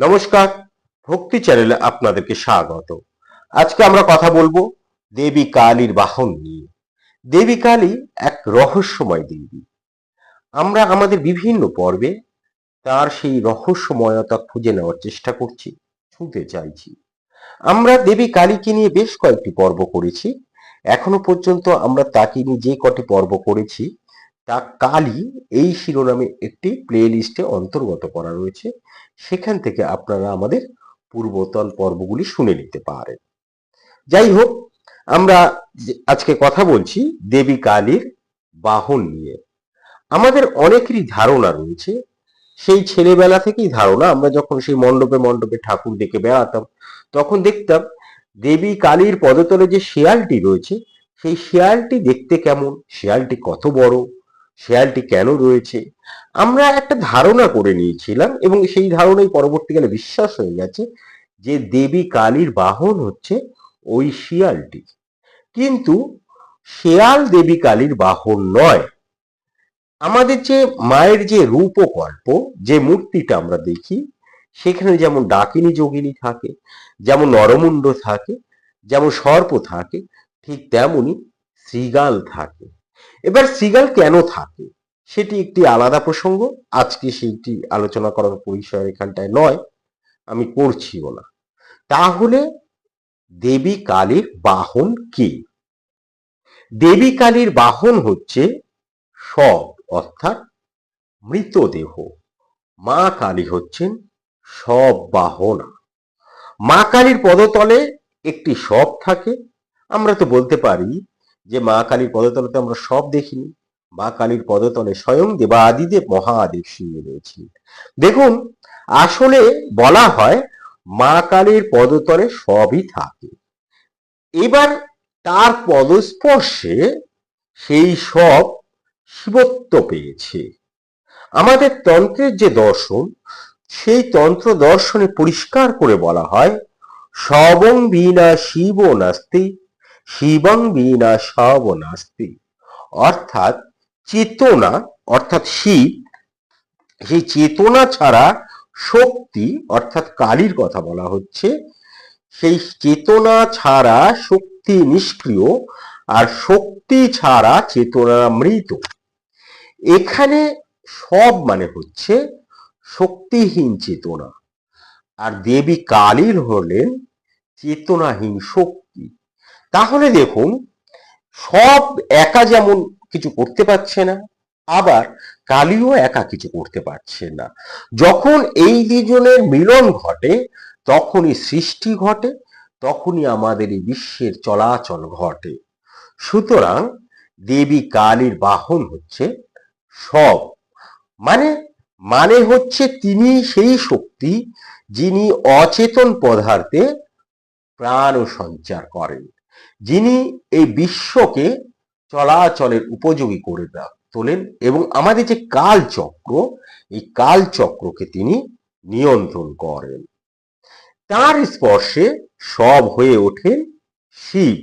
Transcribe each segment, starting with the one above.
নমস্কার, ভক্তি চ্যানেলে আপনাদেরকে স্বাগত। আজকে আমরা কথা বলব দেবী কালীর বাহন নিয়ে। দেবী কালী এক রহস্যময় দেবী। আমরা আমাদের বিভিন্ন পর্বে তার সেই রহস্যময়তা খুঁজে নেওয়ার চেষ্টা করছি, শুনতে চাইছি। আমরা দেবী কালীকে নিয়ে বেশ কয়েকটি পর্ব করেছি। এখনও পর্যন্ত আমরা তাকে নিয়ে যে কটি পর্ব করেছি তা কালী এই শিরোনামে একটি প্লে লিস্টে অন্তর্গত করা রয়েছে। সেখান থেকে আপনারা আমাদের পূর্বতন পর্বগুলি শুনে নিতে পারেন। যাই হোক, আমরা আজকে কথা বলছি দেবী কালীর বাহন নিয়ে। আমাদের অনেকেরই ধারণা রয়েছে, সেই ছেলেবেলা থেকেই ধারণা, আমরা যখন সেই মণ্ডপে মণ্ডপে ঠাকুর দেখে বেড়াতাম, তখন দেখতাম দেবী কালীর পদতলে যে শেয়ালটি রয়েছে, সেই শেয়ালটি দেখতে কেমন? শেয়ালটি কত বড়? শেয়ালটি কেন রয়েছে? আমরা একটা ধারণা করে নিয়েছিলাম এবং সেই ধারণাই পরবর্তীকালে বিশ্বাস হয়ে গেছে যে দেবী কালীর বাহন হচ্ছে ওই শিয়ালটি। কিন্তু শেয়াল দেবী কালীর বাহন নয়। আমাদের যে মায়ের যে রূপকল্প, যে মূর্তিটা আমরা দেখি, সেখানে যেমন ডাকিনী যোগিনী থাকে, যেমন নরমুণ্ড থাকে, যেমন সর্প থাকে, ঠিক তেমনি শ্রীগাল থাকে। এবার সিগাল কেন থাকে? সেটি একটি আলাদা প্রসঙ্গ। আজকে সেইটি আলোচনা করার পরিসর এখানটায় নয়। আমি করছিও না তাহলে দেবী কালীর বাহন কি? দেবী কালীর বাহন হচ্ছে সব, অর্থাৎ মৃতদেহ। মা কালী হচ্ছেন সব বাহনা। মা কালীর পদতলে একটি সব থাকে। আমরা তো বলতে পারি যে মা কালীর পদতলে তো আমরা সব দেখিনি, মা কালীর পদতলে স্বয়ং দেবাদিদেব মহাদেব শুয়ে রয়েছেন দেখুন, আসলে বলা হয় মা কালীর পদতলে সবই থাকে। এবার তার পদস্পর্শে সেই সব শিবত্ব পেয়েছে। আমাদের তন্ত্রের যে দর্শন, সেই তন্ত্র দর্শনে পরিষ্কার করে বলা হয়, সবং বিনা শিব নাস্তি শিবং বিনা সব নাস্তি। অর্থাৎ চেতনা, অর্থাৎ শিব, সেই চেতনা ছাড়া শক্তি, অর্থাৎ কালীর কথা বলা হচ্ছে, সেই চেতনা ছাড়া শক্তি নিষ্ক্রিয় আর শক্তি ছাড়া চেতনা মৃত। এখানে সব মানে হচ্ছে শক্তিহীন চেতনা। আর দেবী কালীর হলেন চেতনাহীন শক্তি। তাহলে দেখুন, সব একা যেমন কিছু করতে পারছে না, আবার কালীও একা কিছু করতে পারছে না। যখন এই দুজনের মিলন ঘটে, তখনই সৃষ্টি ঘটে, তখনই আমাদের এই বিশ্বের চলাচল ঘটে। সুতরাং দেবী কালীর বাহন হচ্ছে সব। মানে মানে হচ্ছে তিনি সেই শক্তি যিনি অচেতন পদার্থে প্রাণ সঞ্চার করেন। যিনি এই বিশ্বকে চলাচলের উপযোগী করে তোলেন এবং আমাদের যে কাল চক্র এই কাল চক্রকে তিনি নিয়ন্ত্রণ করেন। তার স্পর্শে সব হয়ে ওঠেন শিব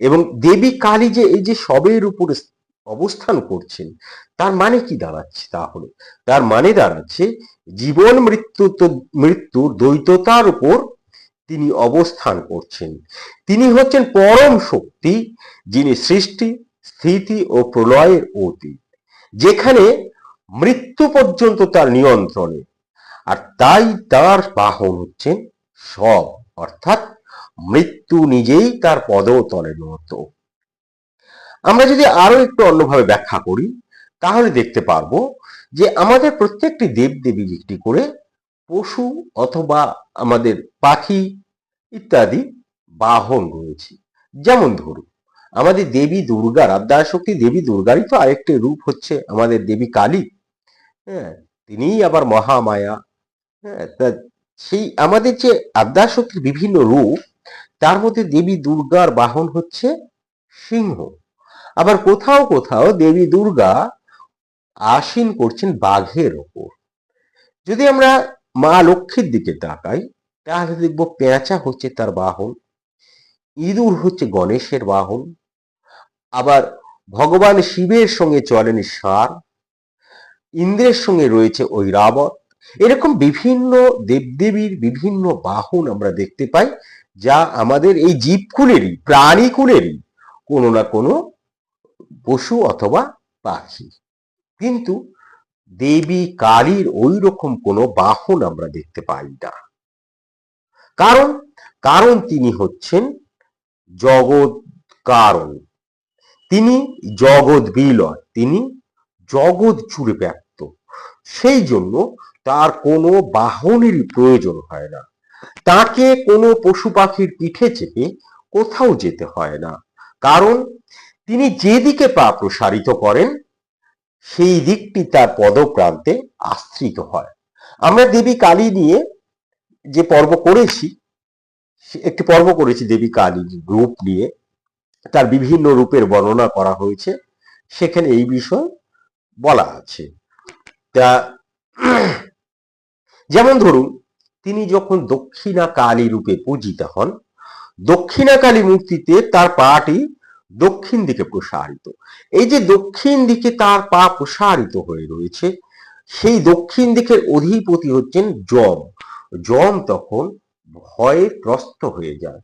এবং দেবী কালী যে, এই যে সবের উপরে অবস্থান করছেন, তার মানে কি দাঁড়াচ্ছে তাহলে? তার মানে দাঁড়াচ্ছে জীবন মৃত্যু তো মৃত্যুর দ্বৈততার উপর তিনি অবস্থান করছেন। তিনি হচ্ছেন পরম শক্তি, যিনি সৃষ্টি, স্থিতি ও প্রলয়ের অতীত, যেখানে মৃত্যু পর্যন্ত তার নিয়ন্ত্রণে। আর তাই তার বাহন হচ্ছেন সব, অর্থাৎ মৃত্যু নিজেই তার পদতলের মতো আমরা যদি আরও একটু অন্যভাবে ব্যাখ্যা করি, তাহলে দেখতে পারব যে আমাদের প্রত্যেকটি দেবদেবী একটি করে পশু অথবা আমাদের পাখি ইত্যাদি বাহন রয়েছে। যেমন ধরুন, আমাদের দেবী দুর্গার আদ্যাশক্তি দেবী দুর্গারই তো আরেকটি রূপ হচ্ছে আমাদের দেবী কালী। হ্যাঁ তিনিই আবার মহামায়া। হ্যাঁ তা সেই আমাদের যে আদ্যাশক্তির বিভিন্ন রূপ, তার মধ্যে দেবী দুর্গার বাহন হচ্ছে সিংহ। আবার কোথাও কোথাও দেবী দুর্গা আসীন করছেন বাঘের ওপর। যদি আমরা মা লক্ষ্মীর দিকে তাকাই তাহলে দেখব পেঁচা হচ্ছে তার বাহন, ইঁদুর হচ্ছে গণেশের বাহন, আবার ভগবান শিবের সঙ্গে চলেন সার, ইন্দ্রের সঙ্গে রয়েছে ঐরাবত এরকম বিভিন্ন দেবদেবীর বিভিন্ন বাহন আমরা দেখতে পাই, যা আমাদের এই জীবকুলেরই, প্রাণীকুলেরই কোনো না কোনো পশু অথবা পাখি। কিন্তু দেবী কালীর ওই রকম কোনো বাহন আমরা দেখতে পাই না। কারণ কারণ তিনি হচ্ছেন জগৎ কারণ। তিনি জগৎ বিলয়, তিনি জগৎ জুড়ে ব্যক্ত। সেই জন্য তার কোনো বাহনেরই প্রয়োজন হয় না। তাকে কোনো পশু পাখির পিঠে চেপে কোথাও যেতে হয় না। কারণ, তিনি যেদিকে পা প্রসারিত করেন সেই দিকটি তার পদপ্রান্তে আশ্রিত হয়। আমরা দেবী কালী নিয়ে যে পর্ব করেছি একটি পর্ব করেছি দেবী কালীর রূপ নিয়ে। তার বিভিন্ন রূপের বর্ণনা করা হয়েছে। সেখানে এই বিষয় বলা আছে। তা যেমন ধরুন, তিনি যখন দক্ষিণা কালী রূপে পূজিত হন, দক্ষিণা কালী মূর্তিতে তার পাটি দক্ষিণ দিকে প্রসারিত। এই যে দক্ষিণ দিকে তার পা প্রসারিত হয়ে রয়েছে, সেই দক্ষিণ দিকের অধিপতি হচ্ছেন যম। যম তখন ভয়ে ত্রস্ত হয়ে যায়।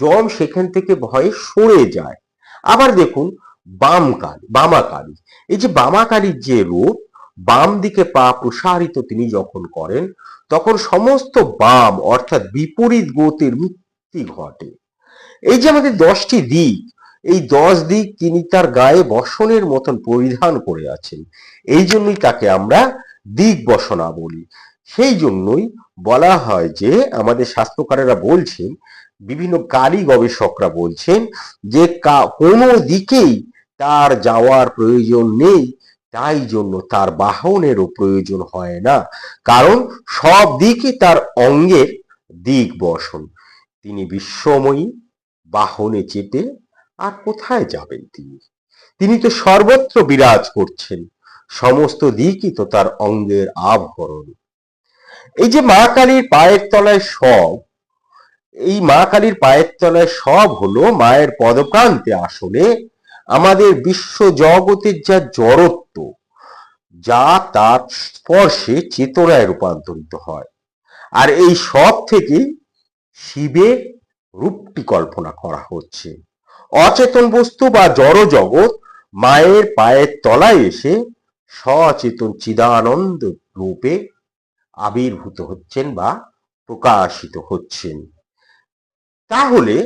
যম সেখান থেকে ভয়ে সরে যায়। আবার দেখুন বাম কালী বামা কালী এই যে বামা কালীর যে রূপ, বাম দিকে পা প্রসারিত তিনি যখন করেন, তখন সমস্ত বাম, অর্থাৎ বিপরীত গতির মুক্তি ঘটে। এই যে আমাদের দশটি দিক এই দশ দিক তিনি তার গায়ে বসনের মতন পরিধান করে আছেন। এই জন্যই তাকে আমরা দিক বসনা বলি। সেই জন্যই বলা হয় যে, আমাদের স্বাস্থ্যকারেরা বলছেন, বিভিন্ন কালী গবেষকরা বলছেন যে কোনো দিকেই তার যাওয়ার প্রয়োজন নেই, তাই জন্য তার বাহনেরও প্রয়োজন হয় না। কারণ সব দিকে তার অঙ্গের দিক বসন। তিনি বিশ্বময়ী, বাহনে চেপে আর কোথায় যাবেন তিনি? তিনি তো সর্বত্র বিরাজ করছেন। সমস্ত দিকই তো তার অঙ্গের আভরণ এই যে মা কালীর পায়ের তলায় সব, এই মা কালীর পায়ের তলায় সব হলো মায়ের পদপ্রান্তে আসলে আমাদের বিশ্ব জগতের যা জড়ত্ব, যা তার স্পর্শে চেতনায় রূপান্তরিত হয়। আর এই সব থেকেই শিবের রূপটি কল্পনা করা হচ্ছে। অচেতন বস্তু বা জড় জগৎ মায়ের পায়ের তলায় এসে সচেতন চিদানন্দ রূপে আবির্ভূত হচ্ছেন বা প্রকাশিত হচ্ছেন। তাহলে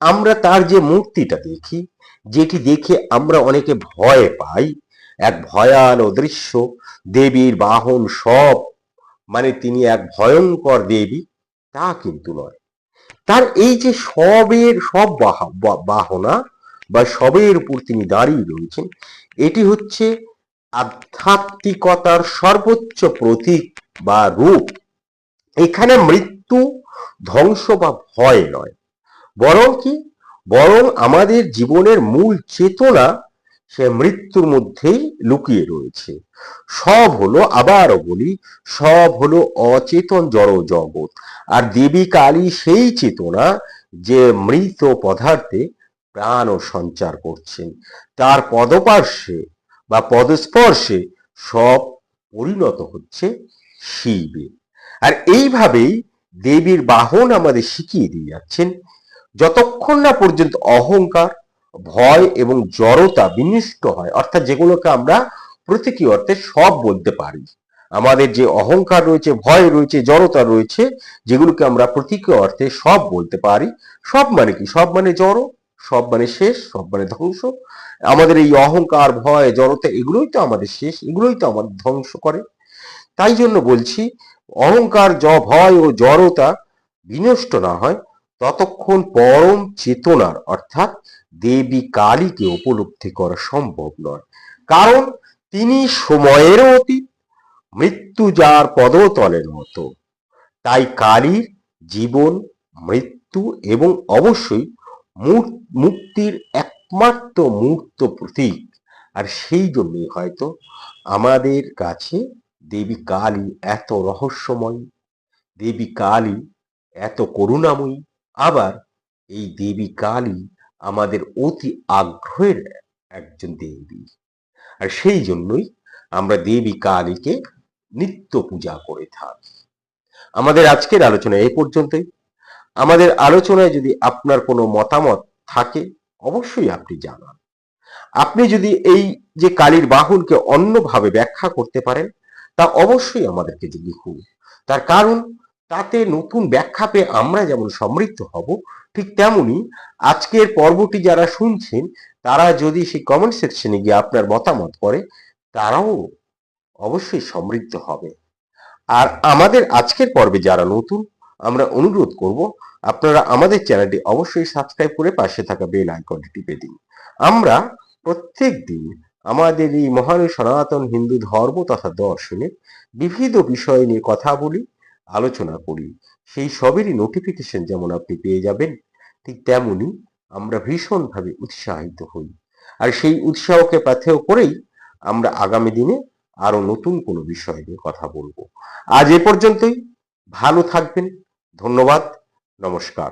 আমরা তার যে মূর্তিটা দেখি, যেটি দেখে আমরা অনেকে ভয় পাই, এক ভয়াল দৃশ্য, দেবীর বাহন সব মানে তিনি এক ভয়ঙ্কর দেবী, তা কিন্তু নয়। তার এই যে সবের, সব বাহনা বা সবের উপর তিনি দাঁড়িয়ে রয়েছেন, এটি হচ্ছে আধ্যাত্মিকতার সর্বোচ্চ প্রতীক বা রূপ। এখানে মৃত্যু, ধ্বংস বা ভয় নয়। বরং কি? বরং আমাদের জীবনের মূল চেতনা সে মৃত্যুর মধ্যেই লুকিয়ে রয়েছে। সব হলো, আবারও বলি, সব হলো অচেতন জড় জগৎ। আর দেবী কালী সেই চেতনা যে মৃত পদার্থে প্রাণ ও সঞ্চার করছেন। তার পদপার্শ্বে বা পদস্পর্শে সব পরিণত হচ্ছে শিবে। আর এইভাবেই দেবীর বাহন আমাদের শিখিয়ে দিয়ে যাচ্ছেন। যতক্ষণ না পর্যন্ত অহংকার ভয় এবং জড়তা বিনষ্ট হয়। অর্থাৎ যেগুলোকে আমরা প্রতীকী অর্থে সব বলতে পারি। আমাদের যে অহংকার রয়েছে, ভয় রয়েছে, জড়তা রয়েছে, যেগুলোকে আমরা প্রতীকী অর্থে সব বলতে পারি। সব মানে কি? সব মানে জড়, সব মানে শেষ, সব মানে ধ্বংস। আমাদের এই অহংকার, ভয়, জড়তা এগুলোই তো আমাদের শেষ, এগুলোই তো আমাদের ধ্বংস করে। তাই জন্য বলছি, অহংকার, জ, ভয় ও জড়তা বিনষ্ট না হয়। ততক্ষণ পরম চেতনার, অর্থাৎ দেবী কালীকে উপলব্ধি করা সম্ভব নয়। কারণ তিনি সময়েরও অতীত, মৃত্যু যার পদতলের মতো। তাই কালীর জীবন, মৃত্যু এবং অবশ্যই মুক্তির একমাত্র মূর্ত প্রতীক। আর সেই জন্যই হয়তো আমাদের কাছে দেবী কালী এত রহস্যময়ী, দেবী কালী এত করুণাময়ী আবার এই দেবী কালী আমাদের অতি আগ্রহের একজন দেবী। আর সেই জন্যই আমরা দেবী কালীকে নিত্য পূজা করে থাকি। আমাদের আজকের আলোচনা এই পর্যন্তই। আমাদের আলোচনায় যদি আপনার কোনো মতামত থাকে, অবশ্যই আপনি জানান। আপনি যদি এই যে কালীর বাহনকে অন্যভাবে ব্যাখ্যা করতে পারেন, তা অবশ্যই আমাদেরকে লিখুন। তার কারণ তাতে নতুন ব্যাখ্যা পেয়ে আমরা যেমন সমৃদ্ধ হব, ঠিক তেমনি আজকের পর্বটি যারা শুনছেন, তারা যদি সেই কমেন্ট সেকশনে গিয়ে আপনার মতামত করে, তারাও অবশ্যই সমৃদ্ধ হবে। আর আমাদের আজকের পর্বে যারা নতুন, আমরা অনুরোধ করব, আপনারা আমাদের চ্যানেলটি অবশ্যই সাবস্ক্রাইব করে পাশে থাকা বেল আইকনটি টিপে দিন। আমরা প্রত্যেক দিন আমাদের এই মহান সনাতন হিন্দু ধর্ম তথা দর্শনে বিবিধ বিষয় নিয়ে কথা বলি আলোচনা করি। সেই সবেরই নোটিফিকেশন যেমন আপনি পেয়ে যাবেন, ঠিক তেমনি আমরা ভীষণভাবে উৎসাহিত হই। আর সেই উৎসাহকে পাথেয় করেই আমরা আগামী দিনে আরও নতুন কোনো বিষয় নিয়ে কথা বলব। আজ এ পর্যন্তই, ভালো থাকবেন, ধন্যবাদ, নমস্কার।